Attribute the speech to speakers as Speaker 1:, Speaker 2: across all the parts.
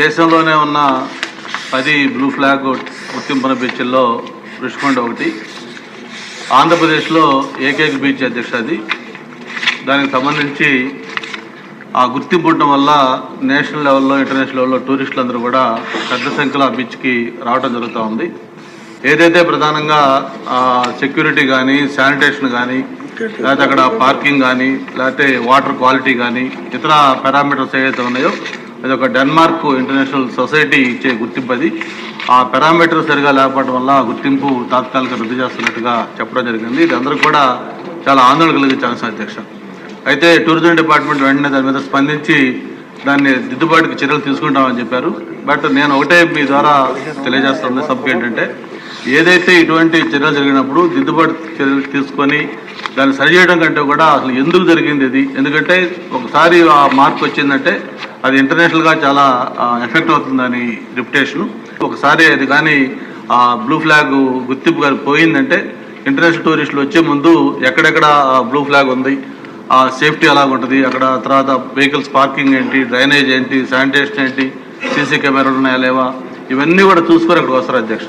Speaker 1: దేశంలోనే ఉన్న పది బ్లూ ఫ్లాగ్ గుర్తింపున బీచ్ల్లో రుషికొండ ఒకటి ఆంధ్రప్రదేశ్లో ఏకైక బీచ్ అధ్యక్ష అది. దానికి సంబంధించి ఆ గుర్తింపు ఉండటం వల్ల నేషనల్ లెవెల్లో ఇంటర్నేషనల్ లెవెల్లో టూరిస్టులు అందరూ కూడా పెద్ద సంఖ్యలో ఆ బీచ్కి రావడం జరుగుతూ ఉంది. ఏదైతే ప్రధానంగా సెక్యూరిటీ కానీ శానిటేషన్ కానీ లేకపోతే అక్కడ పార్కింగ్ కానీ లేకపోతే వాటర్ క్వాలిటీ కానీ ఇతర పారామీటర్స్ ఏవైతే ఉన్నాయో అది ఒక డెన్మార్క్ ఇంటర్నేషనల్ సొసైటీ ఇచ్చే గుర్తింపు అది. ఆ పారామీటర్ సరిగా లేకపోవడం వల్ల గుర్తింపు తాత్కాలిక రద్దు చేస్తున్నట్టుగా చెప్పడం జరిగింది. ఇది అందరూ కూడా చాలా ఆందోళన కలిగించే అంశం అధ్యక్ష. అయితే టూరిజం డిపార్ట్మెంట్ వెంటనే దాని మీద స్పందించి దాన్ని దిద్దుబాటుకి చర్యలు తీసుకుంటామని చెప్పారు. బట్ నేను ఒకటే మీ ద్వారా తెలియజేస్తుంది సభ్యు ఏంటంటే ఏదైతే ఇటువంటి చర్యలు జరిగినప్పుడు దిద్దుబాటు చర్యలు తీసుకొని దాన్ని సరిచేయడం కంటే కూడా అసలు ఎందుకు జరిగింది ఇది? ఎందుకంటే ఒకసారి ఆ మార్క్ వచ్చిందంటే అది ఇంటర్నేషనల్గా చాలా ఎఫెక్ట్ అవుతుందని రిప్యుటేషన్ ఒకసారి అది కానీ ఆ బ్లూ ఫ్లాగ్ గుర్తింపు కానీ పోయిందంటే ఇంటర్నేషనల్ టూరిస్టులు వచ్చే ముందు ఎక్కడెక్కడ బ్లూ ఫ్లాగ్ ఉంది ఆ సేఫ్టీ ఎలా ఉంటుంది అక్కడ తర్వాత వెహికల్స్ పార్కింగ్ ఏంటి డ్రైనేజ్ ఏంటి శానిటేషన్ ఏంటి సీసీ కెమెరాలు ఉన్నాయా లేవా ఇవన్నీ కూడా చూసుకొని అక్కడికి వస్తారు అధ్యక్ష.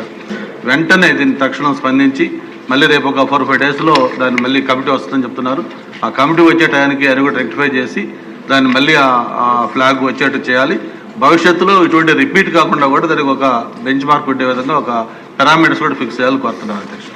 Speaker 1: వెంటనే దీన్ని తక్షణం స్పందించి మళ్ళీ రేపు ఒక ఫోర్ ఫైవ్ డేస్లో దాన్ని మళ్ళీ కమిటీ వస్తుందని చెప్తున్నారు. ఆ కమిటీ వచ్చే టయానికి అది కూడా రెక్టిఫై చేసి దాన్ని మళ్ళీ ఆ ఫ్లాగ్ వచ్చేట్టు చేయాలి. భవిష్యత్తులో ఇటువంటి రిపీట్ కాకుండా కూడా దానికి ఒక బెంచ్ మార్క్ ఉండే విధంగా ఒక పారామీటర్స్ కూడా ఫిక్స్ చేయాలని కోరుతున్నాను అధ్యక్ష.